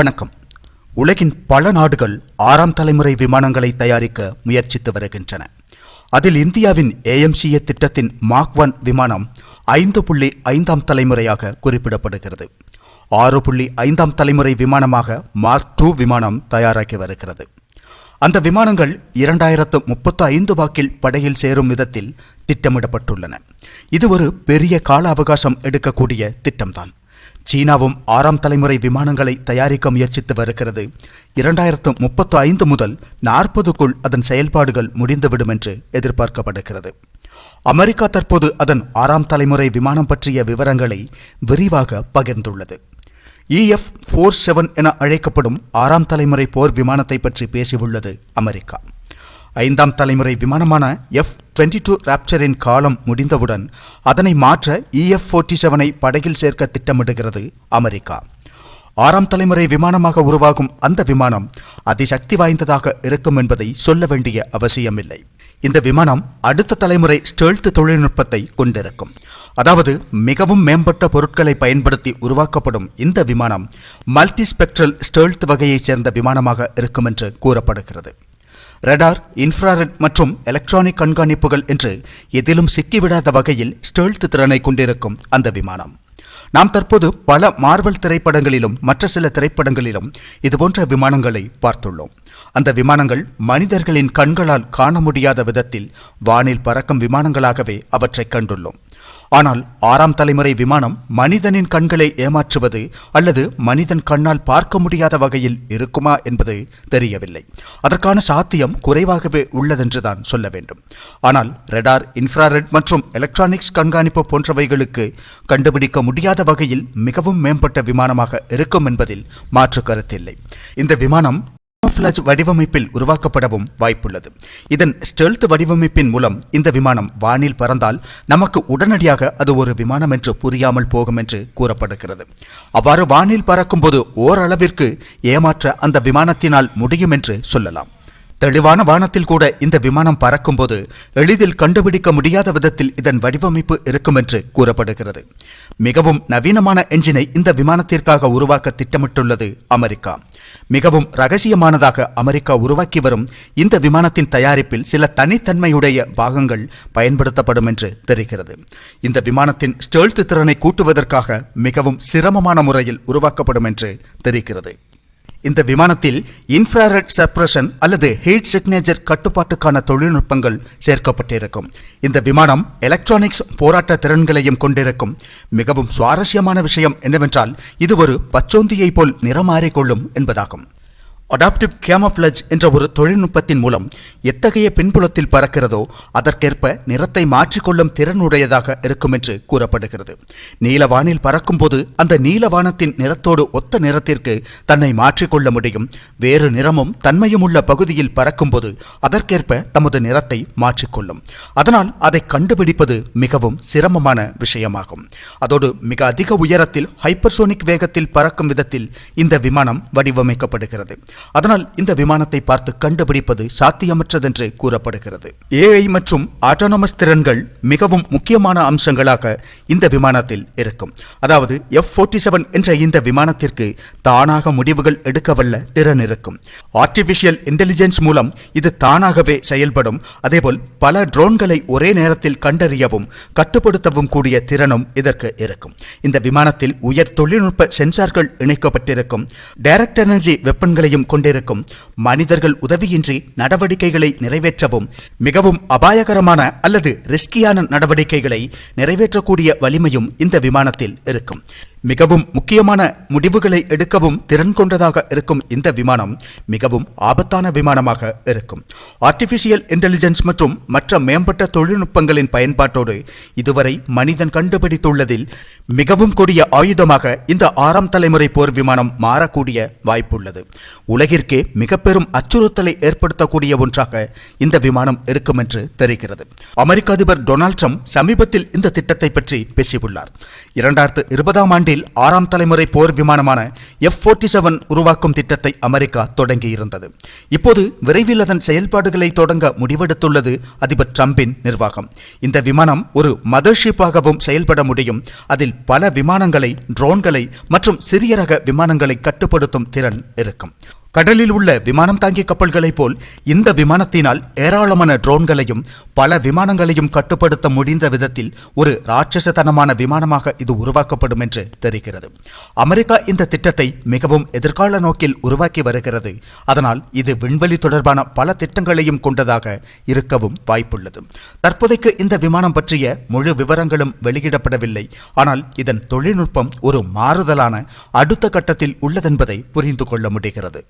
வணக்கம். உலகின் பல நாடுகள் ஆறாம் தலைமுறை விமானங்களை தயாரிக்க முயற்சித்து வருகின்றன. அதில் இந்தியாவின் ஏஎம்சிஏ திட்டத்தின் மாக் ஒன் விமானம் ஐந்து புள்ளி ஐந்தாம் தலைமுறையாக குறிப்பிடப்படுகிறது. ஆறு புள்ளி ஐந்தாம் தலைமுறை விமானமாக மார்க் டூ விமானம் தயாராகி வருகிறது. அந்த விமானங்கள் இரண்டாயிரத்து முப்பத்து ஐந்து வாக்கில் படையில் சேரும் விதத்தில் திட்டமிடப்பட்டுள்ளன. இது ஒரு பெரிய கால அவகாசம் எடுக்கக்கூடிய திட்டம்தான். சீனாவும் ஆறாம் தலைமுறை விமானங்களை தயாரிக்க முயற்சித்து வருகிறது. இரண்டாயிரத்து முப்பத்து ஐந்து முதல் நாற்பதுக்குள் அதன் செயல்பாடுகள் முடிந்துவிடும் என்று எதிர்பார்க்கப்படுகிறது. அமெரிக்கா தற்போது அதன் ஆறாம் தலைமுறை விமானம் பற்றிய விவரங்களை விரிவாக பகிர்ந்துள்ளது. இஎஃப் ஃபோர் செவன் என அழைக்கப்படும் ஆறாம் தலைமுறை போர் விமானத்தை பற்றி பேசியுள்ளது அமெரிக்கா. ஐந்தாம் தலைமுறை விமானமான எஃப் டுவெண்ட்டி டூ ராப்சரின் காலம் முடிந்தவுடன் அதனை மாற்ற இஎஃப் ஃபோர்ட்டி செவனை படகில் சேர்க்க திட்டமிடுகிறது அமெரிக்கா. ஆறாம் தலைமுறை விமானமாக உருவாகும் அந்த விமானம் அதிசக்தி வாய்ந்ததாக இருக்கும் என்பதை சொல்ல வேண்டிய அவசியமில்லை. இந்த விமானம் அடுத்த தலைமுறை ஸ்டெல்த் தொழில்நுட்பத்தை கொண்டிருக்கும். அதாவது மிகவும் மேம்பட்ட பொருட்களை பயன்படுத்தி உருவாக்கப்படும் இந்த விமானம் மல்டி ஸ்பெக்ட்ரல் ஸ்டெல்த் வகையைச் சேர்ந்த விமானமாக இருக்கும் என்று கூறப்படுகிறது. ரடார் இன்ஃப்ராரெட் மற்றும் எலக்ட்ரானிக் கண்காணிப்புகள் என்று எதிலும் சிக்கிவிடாத வகையில் ஸ்டெல்த் திறனை கொண்டிருக்கும் அந்த விமானம். நாம் தற்போது பல மார்வல் திரைப்படங்களிலும் மற்ற சில திரைப்படங்களிலும் இதுபோன்ற விமானங்களை பார்த்துள்ளோம். அந்த விமானங்கள் மனிதர்களின் கண்களால் காண முடியாத விதத்தில் வானில் பறக்கும் விமானங்களாகவே அவற்றை கண்டுள்ளோம். ஆனால் ஆறாம் தலைமுறை விமானம் மனிதனின் கண்களை ஏமாற்றுவது அல்லது மனிதன் கண்ணால் பார்க்க முடியாத வகையில் இருக்குமா என்பது தெரியவில்லை. அதற்கான சாத்தியம் குறைவாகவே உள்ளதென்றுதான் சொல்ல வேண்டும். ஆனால் ரெடார் இன்ஃப்ராரெட் மற்றும் எலக்ட்ரானிக்ஸ் கண்காணிப்பு போன்றவைகளுக்கு கண்டுபிடிக்க முடியாத வகையில் மிகவும் மேம்பட்ட விமானமாக இருக்கும் என்பதில் மாற்று கருத்தில்லை இந்த விமானம் கேமோஃப்ளாஜ் வடிவமைப்பில் உருவாக்கப்படவும் வாய்ப்புள்ளது. இதன் ஸ்டெல்த் வடிவமைப்பின் மூலம் இந்த விமானம் வானில் பறந்தால் நமக்கு உடனடியாக அது ஒரு விமானம் என்று புரியாமல் போகும் என்று கூறப்படுகிறது. அவ்வாறு வானில் பறக்கும்போது ஓரளவிற்கு ஏமாற்ற அந்த விமானத்தினால் முடியும் என்று சொல்லலாம். தெளிவான வானத்தில் கூட இந்த விமானம் பறக்கும்போது எளிதில் கண்டுபிடிக்க முடியாத விதத்தில் இதன் வடிவமைப்பு இருக்கும் என்று கூறப்படுகிறது. மிகவும் நவீனமான என்ஜினை இந்த விமானத்திற்காக உருவாக்க திட்டமிட்டுள்ளது அமெரிக்கா. மிகவும் ரகசியமானதாக அமெரிக்கா உருவாக்கி வரும் இந்த விமானத்தின் தயாரிப்பில் சில தனித்தன்மையுடைய பாகங்கள் பயன்படுத்தப்படும் என்று தெரிகிறது. இந்த விமானத்தின் ஸ்டெல்த் திறனை கூட்டுவதற்காக மிகவும் சிரமமான முறையில் உருவாக்கப்படும் என்று தெரிகிறது. இந்த விமானத்தில் இன்ஃப்ராரெட் சப்ரஷன் அல்லது ஹீட் சிக்னேச்சர் கட்டுப்பாட்டுக்கான தொழில்நுட்பங்கள் சேர்க்கப்பட்டிருக்கும். இந்த விமானம் எலக்ட்ரானிக்ஸ் போராட்ட திறன்களையும் கொண்டிருக்கும். மிகவும் சுவாரஸ்யமான விஷயம் என்னவென்றால் இது ஒரு பச்சோந்தியை போல் நிறமாறிக்கொள்ளும் என்பதாகும். அடாப்டிவ் கேமப்ளஜ் என்ற ஒரு தொழில்நுட்பத்தின் மூலம் எத்தகைய பின்புலத்தில் பறக்கிறதோ அதற்கேற்ப நிறத்தை மாற்றிக்கொள்ளும் திறனுடையதாக இருக்கும் என்று கூறப்படுகிறது நீலவானில் பறக்கும்போது அந்த நீலவானத்தின் நிறத்தோடு ஒத்த நிறத்திற்கு தன்னை மாற்றிக்கொள்ள முடியும். வேறு நிறமும் தன்மையும் உள்ள பகுதியில் பறக்கும்போது அதற்கேற்ப தமது நிறத்தை மாற்றிக்கொள்ளும். அதனால் அதை கண்டுபிடிப்பது மிகவும் சிரமமான விஷயமாகும். அதோடு மிக அதிக உயரத்தில் ஹைப்பர்சோனிக் வேகத்தில் பறக்கும் விதத்தில் இந்த விமானம் வடிவமைக்கப்படுகிறது. அதனால் இந்த விமானத்தை பார்த்து கண்டுபிடிப்பது சாத்தியமற்றதென்று கூறப்படுகிறது. ஏஐ மற்றும் ஆட்டோனமஸ் திறன்கள் மிகவும் முக்கியமான அம்சங்களாக இந்த விமானத்தில் இருக்கும். அதாவது எஃப் ஃபோர்ட்டி செவன் என்ற இந்த விமானத்திற்கு தானாக முடிவுகள் எடுக்கவல்ல திறன் இருக்கும். ஆர்டிபிஷியல் இன்டெலிஜென்ஸ் மூலம் இது தானாகவே செயல்படும். அதேபோல் பல ட்ரோன்களை ஒரே நேரத்தில் கண்டறியவும் கட்டுப்படுத்தவும் கூடிய திறனும் இதற்கு இருக்கும். இந்த விமானத்தில் உயர் தொழில்நுட்ப சென்சார்கள் இணைக்கப்பட்டிருக்கும். டைரக்ட் எனர்ஜி வெப்பன்களையும் கொண்டிருக்கும். மனிதர்கள் உதவியின்றி நடவடிக்கைகளை நிறைவேற்றவும் மிகவும் அபாயகரமான அல்லது ரிஸ்கியான நடவடிக்கைகளை நிறைவேற்றக்கூடிய வலிமையும் இந்த விமானத்தில் இருக்கும். மிகவும் முக்கியமான முடிவுகளை எடுக்கவும் திறன் கொண்டதாக இருக்கும் இந்த விமானம் மிகவும் ஆபத்தான விமானமாக இருக்கும். ஆர்டிபிஷியல் இன்டெலிஜென்ஸ் மற்றும் மற்ற மேம்பட்ட தொழில்நுட்பங்களின் பயன்பாட்டோடு இதுவரை மனிதன் கண்டுபிடித்துள்ளதில் மிகவும் கொடிய ஆயுதமாக இந்த ஆறாம் தலைமுறை போர் விமானம் மாறக்கூடிய வாய்ப்புள்ளது. உலகிற்கே மிக பெரும் அச்சுறுத்தலை ஏற்படுத்தக்கூடிய ஒன்றாக இந்த விமானம் இருக்கும் என்று தெரிகிறது. அமெரிக்க அதிபர் டொனால்ட் ட்ரம்ப் சமீபத்தில் இந்த திட்டத்தை பற்றி பேசியுள்ளார். இரண்டாயிரத்து இருபதாம் ஆண்டு ஆண்டில் ஆறாம் தலைமுறை போர் விமானமான எஃப் ஃபோர்ட்டி செவன் உருவாக்கும் திட்டத்தை அமெரிக்கா தொடங்கியிருந்தது. இப்போது விரைவில் அதன் செயல்பாடுகளை தொடங்க முடிவெடுத்துள்ளது அதிபர் டிரம்பின் நிர்வாகம். இந்த விமானம் ஒரு மதர்ஷிப்பாகவும் செயல்பட முடியும். அதில் பல விமானங்களை ட்ரோன்களை மற்றும் சிறிய ரக விமானங்களை கட்டுப்படுத்தும் திறன் இருக்கும். கடலில் உள்ள விமானம் தாங்கி கப்பல்களைப் போல் இந்த விமானத்தினால் ஏராளமான ட்ரோன்களையும் பல விமானங்களையும் கட்டுப்படுத்த முடிந்த விதத்தில் ஒரு ராட்சசத்தனமான விமானமாக இது உருவாக்கப்படும் என்று தெரிகிறது. அமெரிக்கா இந்த திட்டத்தை மிகவும் எதிர்கால நோக்கில் உருவாக்கி வருகிறது. அதனால் இது விண்வெளி தொடர்பான பல திட்டங்களையும் கொண்டதாக இருக்கவும் வாய்ப்புள்ளது. தற்போதைக்கு இந்த விமானம் பற்றிய முழு விவரங்களும் வெளியிடப்படவில்லை. ஆனால் இதன் தொழில்நுட்பம் ஒரு மாறுதலான அடுத்த கட்டத்தில் உள்ளதென்பதை புரிந்து கொள்ள முடிகிறது.